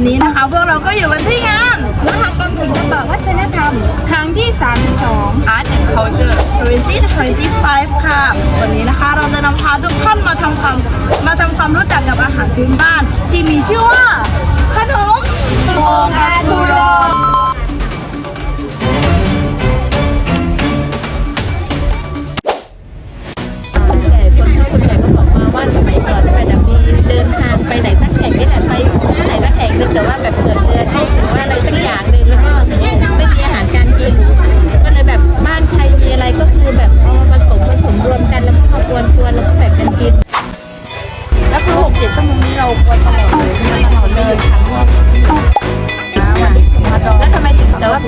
วันนี้นะคะ พวกเราก็อยู่กันที่งานมหกรรมศิลปะวัฒนธรรม ครั้งที่ 32 Art and Culture 2025 ค่ะ วันนี้นะคะเราจะนำพาทุกท่านมาทำความมาทำความรู้จักกับอาหารพื้นบ้าน ที่มีชื่อว่าขนมโอคา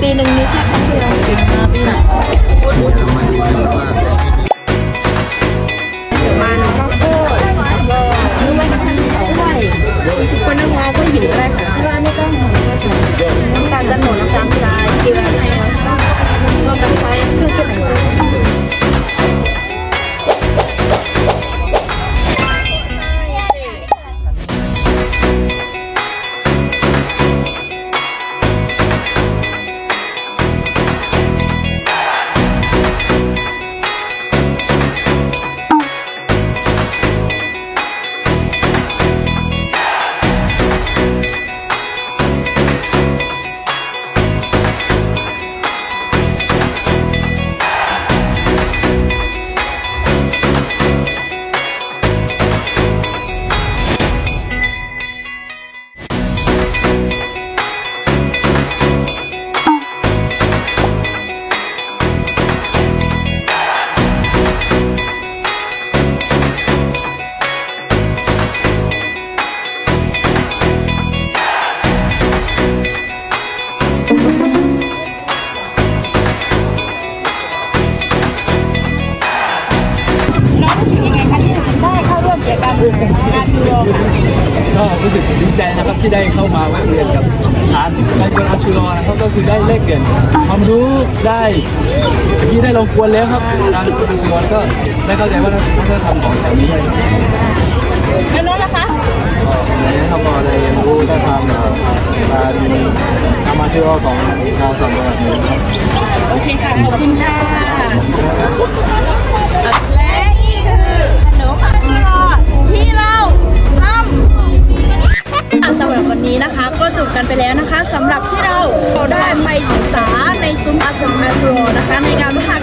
ปีหนึ่งมีแค่ ก็รู้สึกดีใจนะครับที่ได้เข้ามาแวะเวียนกับร้านในเมืองอาชูรอนะครับก็คือได้แลกเปลี่ยนความรู้ได้ที่ได้ลองกวนแล้วครับร้านอาชูรอก็ได้เข้าใจว่าวัฒนธรรมของแถวนี้แล้วนู้นนะคะก็ได้เข้ามาได้เรียนรู้ได้ทำการทำอาชูรอของชาวสัมพันธ์ครับโอเคค่ะขอบคุณค่ะ กันไปแล้วนะคะสำหรับที่เราเราได้ไปศึกษาในซุ้มอาสมอาโรนะคะ ในงานมหกรรมศิลปะ